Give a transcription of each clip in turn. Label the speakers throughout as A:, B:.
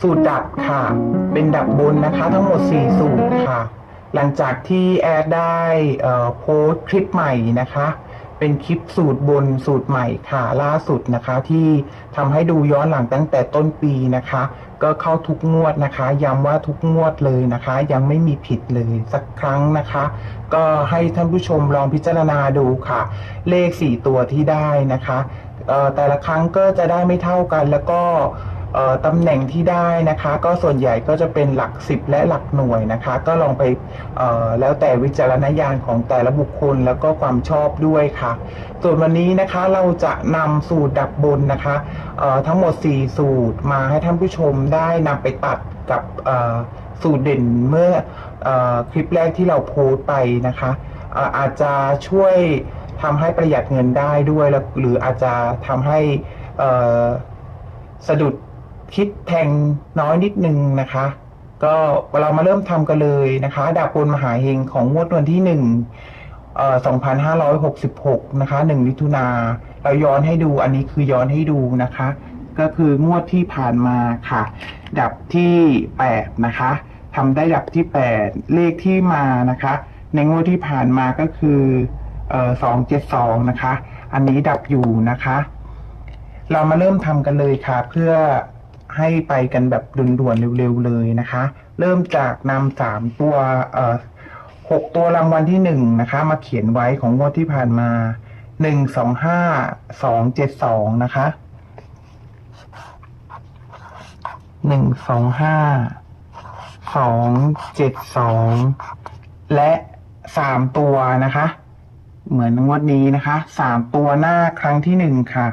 A: สูตรดับค่ะ เป็นดับบนนะคะ ทั้งหมด 4 สูตรค่ะ หลังจากที่แอดได้โพสคลิปใหม่นะคะ เป็นคลิปสูตรบนสูตรใหม่ค่ะ ล่าสุดนะคะที่ทำให้ดูย้อนหลังตั้งแต่ต้นปีนะคะ ก็เข้าทุกงวดนะคะ ย้ำว่าทุกงวดเลยนะคะ ยังไม่มีผิดเลยสักครั้งนะคะ ก็ให้ท่านผู้ชมลองพิจารณาดูค่ะ เลข 4 ตัวที่ได้นะคะแต่ละครั้งก็จะได้ไม่เท่ากันแล้วก็ ตำแหน่งที่ได้นะคะ ก็ส่วนใหญ่ก็จะเป็นหลัก10และหลักหน่วยนะคะ ก็ลองไปแล้วแต่วิจารณญาณของแต่ละบุคคลแล้วก็ความชอบด้วยค่ะ ส่วนวันนี้นะคะเราจะนำสูตรดับบนนะคะทั้งหมด 4 สูตรมาให้ท่านผู้ชมได้นำไปตัดกับสูตรเด่นเมื่ออคลิปแรกที่เราโพสต์ไปนะคะเอ่อาจจะช่วยทำให้ประหยัดเงินได้ด้วย หรืออาจจะทำให้สะดุด คิดแทงน้อยนิดนึงนะคะ ก็เรามาเริ่มทำกันเลยนะคะ ดาบบนมหาเฮงของงวดวันที่หนึ่งเอ่อ2,566 นะคะ1มิถุนาเราย้อนให้ดูอันนี้คือย้อนให้ดูนะคะ ก็คืองวดที่ผ่านมาค่ะ ดับที่ 8 นะคะทำได้ดับที่ 8 เลขที่มานะคะ ในงวดที่ผ่านมาก็คือเอ่อ272 นะคะ อันนี้ดับอยู่นะคะ เรามาเริ่มทำกันเลยค่ะเพื่อ ให้ไปกันแบบด่วนๆเร็วๆเลยนะคะ เริ่มจากนำสามตัวเอ่อหกตัวรางวัลที่หนึ่งนะคะ มาเขียนไว้ของงวดที่ผ่านมาหนึ่งสองห้าสองเจ็ดสองนะคะหนึ่งสองห้าสองเจ็ดสองและสามตัวนะคะ เหมือนงวดนี้นะคะสามตัวหน้าครั้งที่หนึ่งค่ะ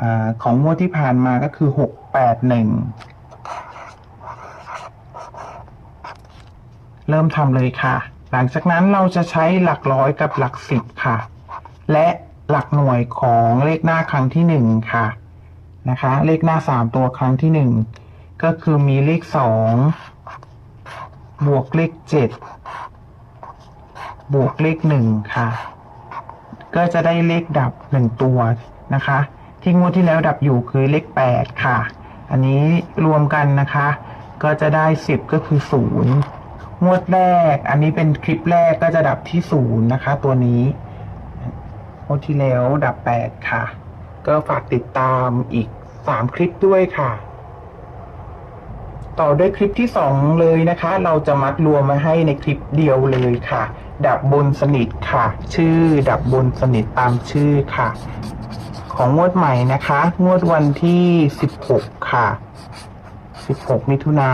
A: อของงวดที่ผ่านมาก็คือหก แปดหนึ่งเริ่มทำเลยค่ะ หลังจากนั้นเราจะใช้หลักร้อยกับหลักสิบค่ะ และหลักหน่วยของเลขหน้าครั้งที่หนึ่งค่ะนะคะ เลขหน้าสามตัวครั้งที่หนึ่งก็คือมีเลขสองบวกเลขเจ็ดบวกเลขหนึ่งค่ะ ก็จะได้เลขดับหนึ่งตัวนะคะ ที่งวดที่แล้วดับอยู่คือเลขแปดค่ะ อันนี้รวมกันนะคะ ก็จะได้สิบก็คือศูนย์งวดแรก อันนี้เป็นคลิปแรกก็จะดับที่ศูนย์นะคะ ตัวนี้งวดที่แล้วดับแปดค่ะ ก็ฝากติดตามอีกสามคลิปด้วยค่ะ ต่อด้วยคลิปที่สองเลยนะคะ เราจะมัดรวมมาให้ในคลิปเดียวเลยค่ะ ดับบนสนิทค่ะ ชื่อดับบนสนิทตามชื่อค่ะ ของงวดใหม่นะคะ งวดวันที่16ค่ะ16มิถุนา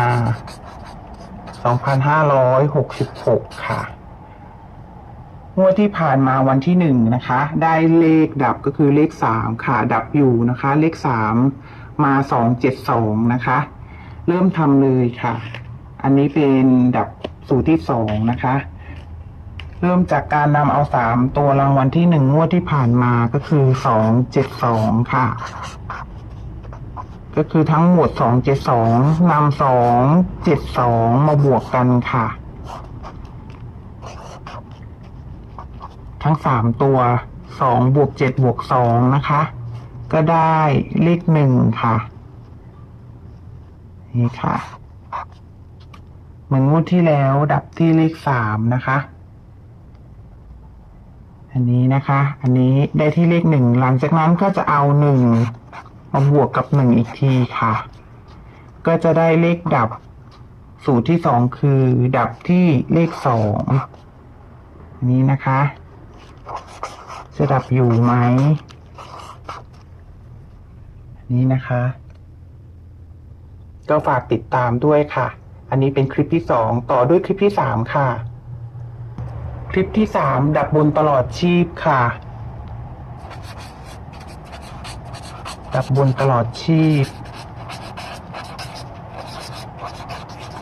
A: 2566ค่ะ งวดที่ผ่านมาวันที่หนึ่งนะคะ ได้เลขดับก็คือเลขสามค่ะ ดับอยู่นะคะ เลขสามมาสองเจ็ดสองนะคะ เริ่มทำเลยค่ะ อันนี้เป็นดับสูตรที่สองนะคะ เริ่มจากการนำเอาสามตัวรางวัลที่หนึ่งงวดที่ผ่านมาก็คือสองเจ็ดสองค่ะ ก็คือทั้งหมดสองเจ็ดสองนำสองเจ็ดสองมาบวกกันค่ะ ทั้งสามตัวสองบวกเจ็ดบวกสองนะคะ ก็ได้เลขหนึ่งค่ะ นี่ค่ะ เหมือนงวดที่แล้วดับที่เลขสามนะคะ อันนี้นะคะ อันนี้ได้ที่เลขหนึ่งหลังจากนั้นก็จะเอาหนึ่งมาบวกกับหนึ่งอีกทีค่ะ ก็จะได้เลขดับสูตรที่สองคือ ดับที่เลขสองอันนี้นะคะ จะดับอยู่ไหมอันนี้นะคะ ก็ฝากติดตามด้วยค่ะ อันนี้เป็นคลิปที่สองต่อด้วยคลิปที่สามค่ะ คลิปที่สามดับบนตลอดชีพค่ะ ดับบนตลอดชีพ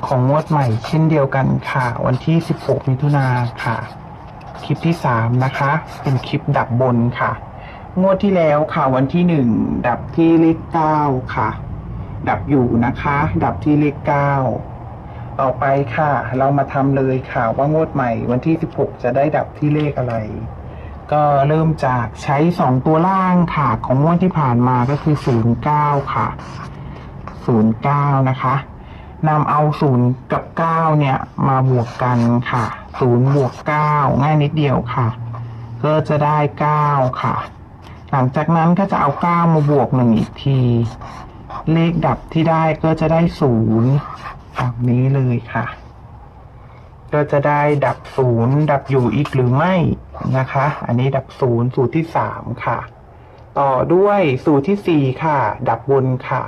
A: ของงวดใหม่เช่นเดียวกันค่ะ วันที่ 16 มิถุนาค่ะ คลิปที่3นะคะ เป็นคลิปดับบนค่ะ งวดที่แล้วค่ะวันที่1ดับที่เลข9ค่ะ ดับอยู่นะคะ ดับที่เลข9 ต่อไปค่ะ เรามาทำเลยค่ะว่างวดใหม่วันที่ 16 จะได้ดับที่เลขอะไร ก็เริ่มจากใช้ 2 ตัวล่างค่ะของงวดที่ผ่านมาก็คือ 09 ค่ะศูนย์เก้านะคะนำเอาศูนย์กับเก้าเนี่ย มาบวกกันค่ะศูนย์บวกเก้าง่ายนิดเดียวค่ะ ก็จะได้เก้าค่ะ หลังจากนั้นก็จะเอาเก้ามาบวกหนึ่งอีกที เลขดับที่ได้ก็จะได้ศูนย์ ฝั่งนี้เลยค่ะ ก็จะได้ดับศูนย์ดับอยู่อีกหรือไม่นะคะ อันนี้ดับศูนย์สูตรที่สามค่ะ ต่อด้วยสูตรที่สี่ค่ะ ดับบนค่ะ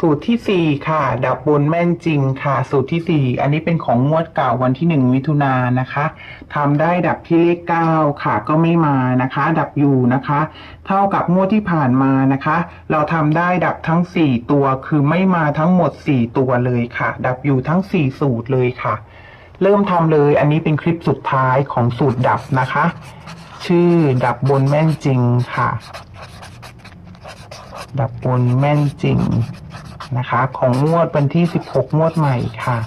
A: สูตรที่สี่ค่ะ ดับบนแม่นจริงค่ะ สูตรที่สี่อันนี้เป็นของงวดเก่าวันที่หนึ่งมิถุนายนนะคะทำได้ดับที่เลขเก้าค่ะ ก็ไม่มานะคะ ดับอยู่นะคะ เท่ากับงวดที่ผ่านมานะคะ เราทำได้ดับทั้งสี่ตัวคือไม่มาทั้งหมดสี่ตัวเลยค่ะ ดับอยู่ทั้งสี่สูตรเลยค่ะ เริ่มทำเลย อันนี้เป็นคลิปสุดท้ายของสูตรดับนะคะ ชื่อดับบนแม่นจริงค่ะ ดับบนแม่นจริง นะคะ ของงวดวันที่ 16 งวดใหม่ค่ะ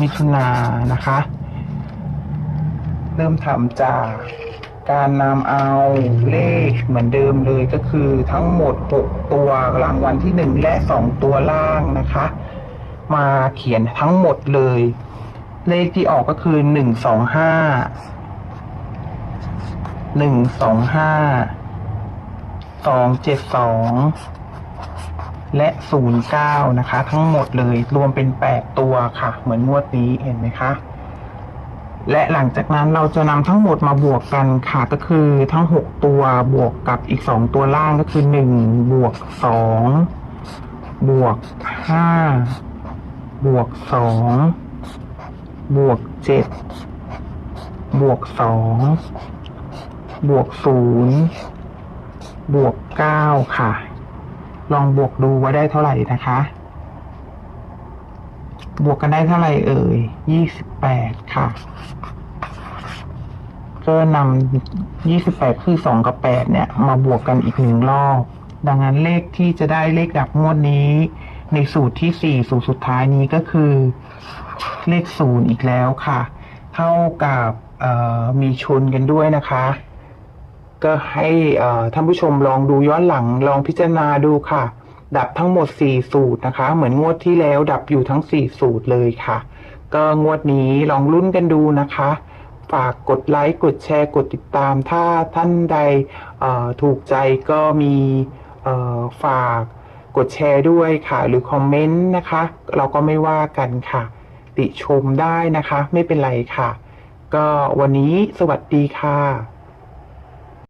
A: มิถุนานนะคะ เริ่มทำจากการนำเอาเลขเหมือนเดิมเลยก็คือทั้งหมด 6 ตัวรางวัลที่ 1 และ 2 ตัวล่างนะคะ มาเขียนทั้งหมดเลย เลขที่ออกก็คือ 125 125 272 และ 09 นะคะ ทั้งหมดเลยรวมเป็น 8 ตัวค่ะ เหมือนงวดนี้เห็นไหมคะ และหลังจากนั้นเราจะนำทั้งหมดมาบวกกันค่ะ ก็คือทั้ง 6 ตัวบวกกับอีก 2 ตัวล่างก็คือ 1 บวก 2 บวก 5 บวก 2 บวก 7 บวก 2 บวก 0 บวก 9 ค่ะ ลองบวกดูว่าได้เท่าไหร่นะคะ บวกกันได้เท่าไหร่เอ่ยยี่สิบแปดค่ะก็นำยี่สิบแปดคือสองกับแปดเนี่ย มาบวกกันอีกหนึ่งรอบ ดังนั้นเลขที่จะได้เลขดับงวดนี้ ในสูตรที่สี่สูตรสุดท้ายนี้ก็คือ เลขศูนย์อีกแล้วค่ะ เท่ากับมีชนกันด้วยนะคะ ก็ให้ท่านผู้ชมลองดูย้อนหลังลองพิจารณาดูค่ะ ดับทั้งหมด 4 สูตรนะคะ เหมือนงวดที่แล้วดับอยู่ทั้ง 4 สูตรเลยค่ะ ก็งวดนี้ลองลุ้นกันดูนะคะ ฝากกดไลค์กดแชร์กดติดตาม ถ้าท่านใดถูกใจก็มีฝากกดแชร์ด้วยค่ะ หรือคอมเมนต์นะคะ เราก็ไม่ว่ากันค่ะ ติชมได้นะคะ ไม่เป็นไรค่ะ ก็วันนี้สวัสดีค่ะ